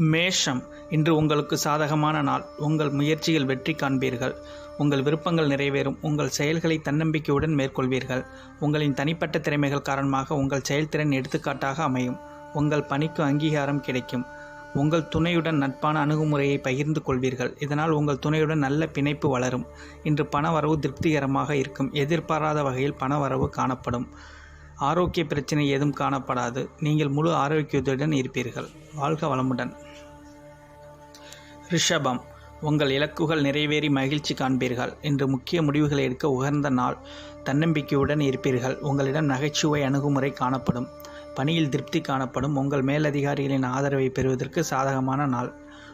மேஷம் இன்று உங்களுக்கு சாதகமான நாள். உங்கள் முயற்சிகள் வெற்றி காண்பீர்கள். உங்கள் விருப்பங்கள் நிறைவேறும். உங்கள் செயல்களை தன்னம்பிக்கையுடன் மேற்கொள்வீர்கள். உங்களின் தனிப்பட்ட திறமைகள் காரணமாக உங்கள் செயல்திறன் எடுத்துக்காட்டாக அமையும். உங்கள் பணிக்கு அங்கீகாரம் கிடைக்கும். உங்கள் துணையுடன் நட்பான அணுகுமுறையை பகிர்ந்து கொள்வீர்கள். இதனால் உங்கள் துணையுடன் நல்ல பிணைப்பு வளரும். இன்று பணவரவு திருப்திகரமாக இருக்கும். எதிர்பாராத வகையில் பணவரவு காணப்படும். ஆரோக்கிய பிரச்சனை ஏதும் காணப்படாது. நீங்கள் முழு ஆரோக்கியத்துடன் இருப்பீர்கள். வாழ்க வளமுடன். ரிஷபம் உங்கள் இலக்குகள் நிறைவேறி மகிழ்ச்சி காண்பீர்கள் இன்று முக்கிய முடிவுகளை எடுக்க உகந்த நாள் தன்னம்பிக்கையுடன் இருப்பீர்கள். உங்களிடம் நகைச்சுவை அணுகுமுறை காணப்படும். பணியில் திருப்தி காணப்படும். உங்கள் மேலதிகாரிகளின் ஆதரவை பெறுவதற்கு சாதகமான நாள்.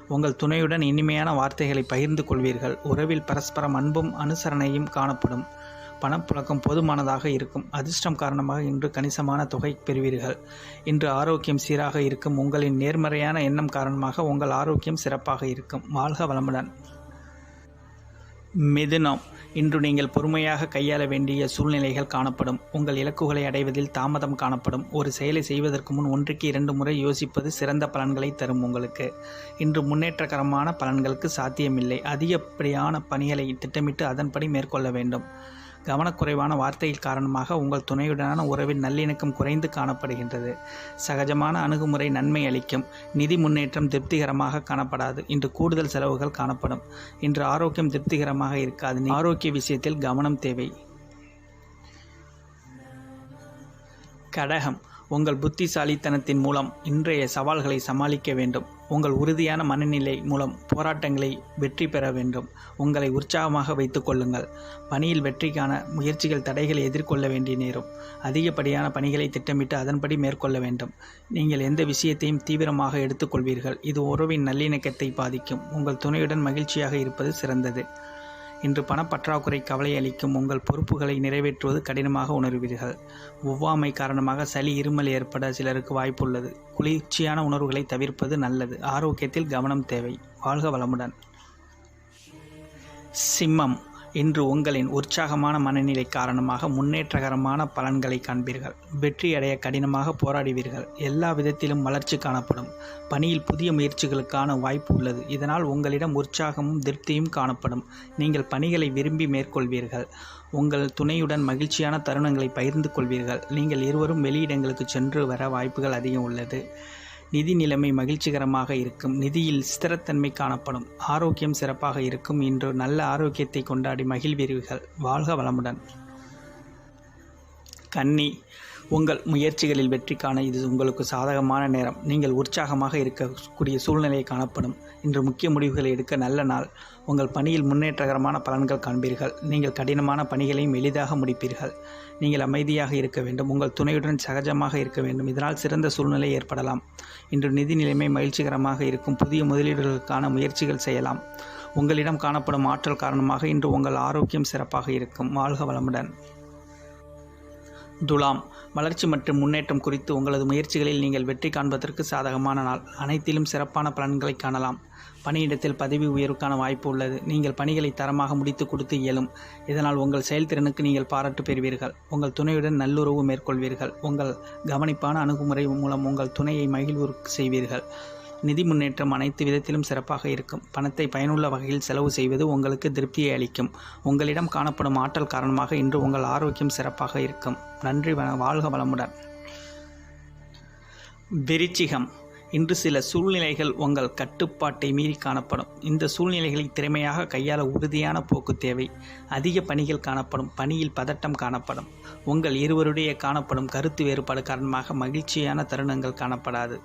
உங்கள் துணையுடன் இனிமையான வார்த்தைகளை பகிர்ந்து கொள்வீர்கள். உறவில் பரஸ்பரம் அன்பும் அனுசரணையும் காணப்படும். பணப்புழக்கம் போதுமானதாக இருக்கும். அதிர்ஷ்டம் காரணமாக இன்று கணிசமான தொகை பெறுவீர்கள். இன்று ஆரோக்கியம் சீராக இருக்கும். உங்களின் நேர்மறையான எண்ணம் காரணமாக உங்கள் ஆரோக்கியம் சிறப்பாக இருக்கும். வாழ்க வளமுடன். மிதுனம். இன்று நீங்கள் பொறுமையாக கையாள வேண்டிய சூழ்நிலைகள் காணப்படும். உங்கள் இலக்குகளை அடைவதில் தாமதம் காணப்படும். ஒரு செயலை செய்வதற்கு முன் ஒன்றுக்கு இரண்டு முறை யோசிப்பது சிறந்த பலன்களை தரும் உங்களுக்கு. இன்று முன்னேற்றகரமான பலன்களுக்கு சாத்தியமில்லை. அதிகப்படியான பணிகளை திட்டமிட்டு அதன்படி மேற்கொள்ள வேண்டும். கவனக்குறைவான வார்த்தையில் காரணமாக உங்கள் துணையுடனான உறவின் நல்லிணக்கம் குறைந்து காணப்படுகின்றது. சகஜமான அணுகுமுறை நன்மை அளிக்கும். நிதி முன்னேற்றம் திருப்திகரமாக காணப்படாது. இன்று கூடுதல் செலவுகள் காணப்படும். இன்று ஆரோக்கியம் திருப்திகரமாக இருக்காது. ஆரோக்கிய விஷயத்தில் கவனம் தேவை. கடகம். உங்கள் புத்திசாலித்தனத்தின் மூலம் இன்றைய சவால்களை சமாளிக்க வேண்டும். உங்கள் உறுதியான மனநிலை மூலம் போராட்டங்களை வெற்றி பெற வேண்டும். உங்களை உற்சாகமாக வைத்துக்கொள்ளுங்கள் பணியில் வெற்றிக்கான முயற்சிகள் தடைகளை எதிர்கொள்ள வேண்டிய நேரும். அதிகப்படியான பணிகளை திட்டமிட்டு அதன்படி மேற்கொள்ள வேண்டும். நீங்கள் எந்த விஷயத்தையும் தீவிரமாக எடுத்துக்கொள்வீர்கள். இது உறவின் நல்லிணக்கத்தை பாதிக்கும். உங்கள் துணையுடன் மகிழ்ச்சியாக இருப்பது சிறந்தது. இன்று பணப்பற்றாக்குறை கவலை அளிக்கும் உங்கள் பொறுப்புகளை நிறைவேற்றுவது கடினமாக உணர்வீர்கள். ஒவ்வாமை காரணமாக சளி இருமல் ஏற்பட சிலருக்கு வாய்ப்புள்ளது. குளிர்ச்சியான உணர்வுகளை தவிர்ப்பது நல்லது. ஆரோக்கியத்தில் கவனம் தேவை. வாழ்க வளமுடன். சிம்மம். இன்று உங்களின் உற்சாகமான மனநிலை காரணமாக முன்னேற்றகரமான பலன்களை காண்பீர்கள். வெற்றி அடைய கடினமாக போராடுவீர்கள். எல்லா விதத்திலும் வளர்ச்சி காணப்படும். பணியில் புதிய முயற்சிகளுக்கான வாய்ப்பு உள்ளது. இதனால் உங்களிடம் உற்சாகமும் திருப்தியும் காணப்படும். நீங்கள் பணிகளை விரும்பி மேற்கொள்வீர்கள். உங்கள் துணையுடன் மகிழ்ச்சியான தருணங்களை பகிர்ந்து கொள்வீர்கள். நீங்கள் இருவரும் வெளியிடங்களுக்கு சென்று வர வாய்ப்புகள் அதிகம் உள்ளது. நிதி நிலைமை மகிழ்ச்சிகரமாக இருக்கும். நிதியில் ஸ்திரத்தன்மை காணப்படும். ஆரோக்கியம் சிறப்பாக இருக்கும் இன்று நல்ல ஆரோக்கியத்தை கொண்டாடி மகிழ்வீர்கள். வாழ்க வளமுடன். கன்னி உங்கள் முயற்சிகளில் வெற்றி காண இது உங்களுக்கு சாதகமான நேரம். நீங்கள் உற்சாகமாக இருக்கக்கூடிய சூழ்நிலை காணப்படும். இன்று முக்கிய முடிவுகளை எடுக்க நல்ல நாள். உங்கள் பணியில் முன்னேற்றகரமான பலன்கள் காண்பீர்கள். நீங்கள் கடினமான பணிகளையும் எளிதாக முடிப்பீர்கள். நீங்கள் அமைதியாக இருக்க வேண்டும். உங்கள் துணையுடன் சகஜமாக இருக்க வேண்டும். இதனால் சிறந்த சூழ்நிலை ஏற்படலாம். இன்று நிதி நிலைமை மகிழ்ச்சிகரமாக இருக்கும். புதிய முதலீடுகளுக்கான முயற்சிகள் செய்யலாம். உங்களிடம் காணப்படும் ஆற்றல் காரணமாக இன்று உங்கள் ஆரோக்கியம் சிறப்பாக இருக்கும். வாழ்க வளமுடன். துலாம். வளர்ச்சி மற்றும் முன்னேற்றம் குறித்து உங்களது முயற்சிகளில் நீங்கள் வெற்றி காண்பதற்கு சாதகமான நாள். அனைத்திலும் சிறப்பான பலன்களை காணலாம். பணியிடத்தில் பதவி உயர்வுக்கான வாய்ப்பு உள்ளது. நீங்கள் பணிகளை தரமாக முடித்து கொடுத்து இயலும். இதனால் உங்கள் செயல்திறனுக்கு நீங்கள் பாராட்டு பெறுவீர்கள். உங்கள் துணையுடன் நல்லுறவு மேற்கொள்வீர்கள். உங்கள் கவனிப்பான அணுகுமுறை மூலம் உங்கள் துணையை மகிழ்வு செய்வீர்கள். நிதி முன்னேற்றம் அனைத்து விதத்திலும் சிறப்பாக இருக்கும். பணத்தை பயனுள்ள வகையில் செலவு செய்வது உங்களுக்கு திருப்தியை அளிக்கும். உங்களிடம் காணப்படும் ஆற்றல் காரணமாக இன்று உங்கள் ஆரோக்கியம் சிறப்பாக இருக்கும். நன்றி வாழ்க வளமுடன். விருச்சிகம். இன்று சில சூழ்நிலைகள் உங்கள் கட்டுப்பாட்டை மீறி காணப்படும். இந்த சூழ்நிலைகளை திறமையாக கையாள உறுதியான போக்கு தேவை. அதிக பணிகள் காணப்படும். பணியில் பதட்டம் காணப்படும். உங்கள் இருவருடைய காணப்படும் கருத்து வேறுபாடு காரணமாக மகிழ்ச்சியான தருணங்கள் காணப்படாது.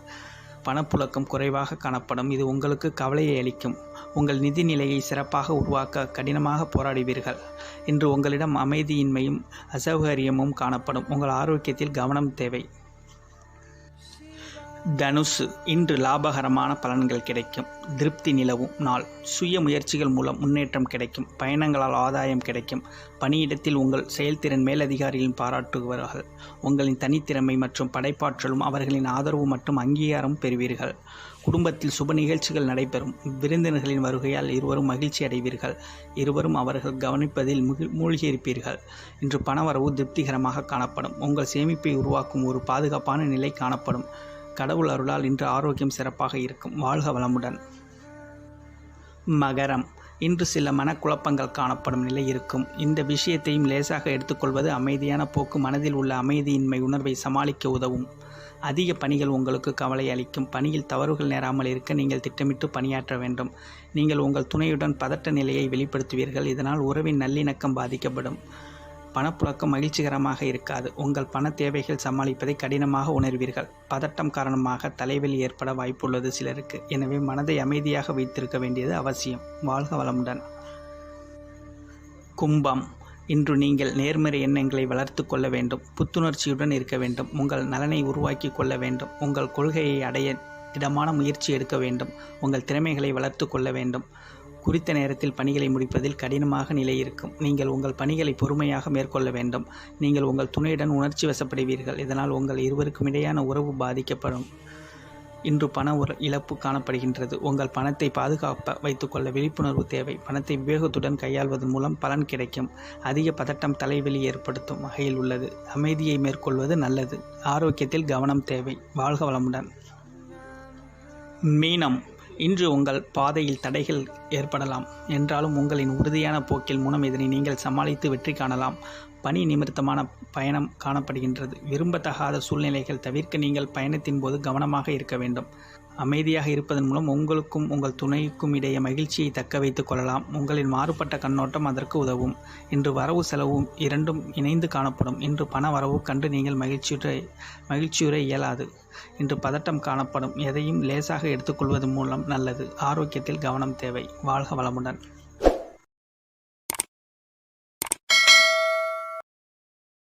பணப்புழக்கம் குறைவாக காணப்படும். இது உங்களுக்கு கவலையை அளிக்கும். உங்கள் நிதி நிலையை சிறப்பாக உருவாக்க கடினமாக போராடுவீர்கள். இன்று உங்களிடம் அமைதியின்மையும் அசௌகரியமும் காணப்படும். உங்கள் ஆரோக்கியத்தில் கவனம் தேவை. தனுசு இன்று லாபகரமான பலன்கள் கிடைக்கும். திருப்தி நிலவும் நாள். சுய முயற்சிகள் மூலம் முன்னேற்றம் கிடைக்கும். பயணங்களால் ஆதாயம் கிடைக்கும். பணியிடத்தில் உங்கள் செயல்திறன் மேலதிகாரிகளின் பாராட்டுவார்கள் உங்களின் தனித்திறமை மற்றும் படைப்பாற்றலும் அவர்களின் ஆதரவு மற்றும் அங்கீகாரம் பெறுவீர்கள். குடும்பத்தில் சுப நிகழ்ச்சிகள் நடைபெறும். விருந்தினர்களின் வருகையால் இருவரும் மகிழ்ச்சி அடைவீர்கள். இருவரும் அவர்கள் கவனிப்பதில் மூழ்கியிருப்பீர்கள். இன்று பணவரவு திருப்திகரமாக காணப்படும். உங்கள் சேமிப்பை உருவாக்கும் ஒரு பாதுகாப்பான நிலை காணப்படும். கடவுள் அருளால் இன்று ஆரோக்கியம் சிறப்பாக இருக்கும். வாழ்க வளமுடன். மகரம். இன்று சில மனக்குழப்பங்கள் காணப்படும் நிலை இருக்கும். இந்த விஷயத்தையும் லேசாக எடுத்துக்கொள்வது அமைதியான போக்கு. மனதில் உள்ள அமைதியின்மை உணர்வை சமாளிக்க உதவும். அதிக பணிகள் உங்களுக்கு கவலை அளிக்கும். பணியில் தவறுகள் நேராமல் இருக்க நீங்கள் திட்டமிட்டு பணியாற்ற வேண்டும். நீங்கள் உங்கள் துணையுடன் பதட்ட நிலையை வெளிப்படுத்துவீர்கள். இதனால் உறவின் நல்லிணக்கம் பாதிக்கப்படும். பணப்புழக்கம் மகிழ்ச்சிகரமாக இருக்காது. உங்கள் பண தேவைகள் சமாளிப்பதை கடினமாக உணர்வீர்கள். பதட்டம் காரணமாக தலைவலி ஏற்பட வாய்ப்புள்ளது சிலருக்கு. எனவே மனதை அமைதியாக வைத்திருக்க வேண்டியது அவசியம். வாழ்க வளமுடன். கும்பம். இன்று நீங்கள் நேர்மறை எண்ணங்களை வளர்த்து கொள்ள வேண்டும். புத்துணர்ச்சியுடன் இருக்க வேண்டும். உங்கள் நலனை உருவாக்கி கொள்ள வேண்டும். உங்கள் கொள்கையை அடைய திடமான முயற்சி எடுக்க வேண்டும். உங்கள் திறமைகளை வளர்த்து கொள்ள வேண்டும். குறித்த நேரத்தில் பணிகளை முடிப்பதில் கடினமாக நிலை இருக்கும் நீங்கள் உங்கள் பணிகளை பொறுமையாக மேற்கொள்ள வேண்டும். நீங்கள் உங்கள் துணையுடன் உணர்ச்சி வசப்படுவீர்கள். இதனால் உங்கள் இருவருக்கும் இடையான உறவு பாதிக்கப்படும். இன்று பண ஒரு இழப்பு காணப்படுகின்றது. உங்கள் பணத்தை பாதுகாப்ப வைத்துக்கொள்ள விழிப்புணர்வு தேவை. பணத்தை விவேகத்துடன் கையாள்வதன் மூலம் பலன் கிடைக்கும். அதிக பதட்டம் தலைவலி ஏற்படுத்தும் வகையில் உள்ளது. அமைதியை மேற்கொள்வது நல்லது. ஆரோக்கியத்தில் கவனம் தேவை. வாழ்க வளமுடன். மீனம். இன்று உங்கள் பாதையில் தடைகள் ஏற்படலாம். என்றாலும் உங்களின் உறுதியான போக்கில் மூலம் இதனை நீங்கள் சமாளித்து வெற்றி காணலாம். பணி நிமித்தமான பயணம் காணப்படுகின்றது. விரும்பத்தகாத சூழ்நிலைகள் தவிர்க்க நீங்கள் பயணத்தின் போது கவனமாக இருக்க வேண்டும். அமைதியாக இருப்பதன் மூலம் உங்களுக்கும் உங்கள் துணைக்கும் இடையே மகிழ்ச்சியை தக்க வைத்துக் கொள்ளலாம். உங்களின் மாறுபட்ட கண்ணோட்டம் அதற்கு உதவும். இன்று வரவு செலவும் இரண்டும் இணைந்து காணப்படும். இன்று பண வரவு கண்டு நீங்கள் மகிழ்ச்சியுற மகிழ்ச்சியுற இயலாது. இன்று பதட்டம் காணப்படும். எதையும் லேசாக எடுத்துக்கொள்வது மூலம் நல்லது. ஆரோக்கியத்தில் கவனம் தேவை. வாழ்க வளமுடன்.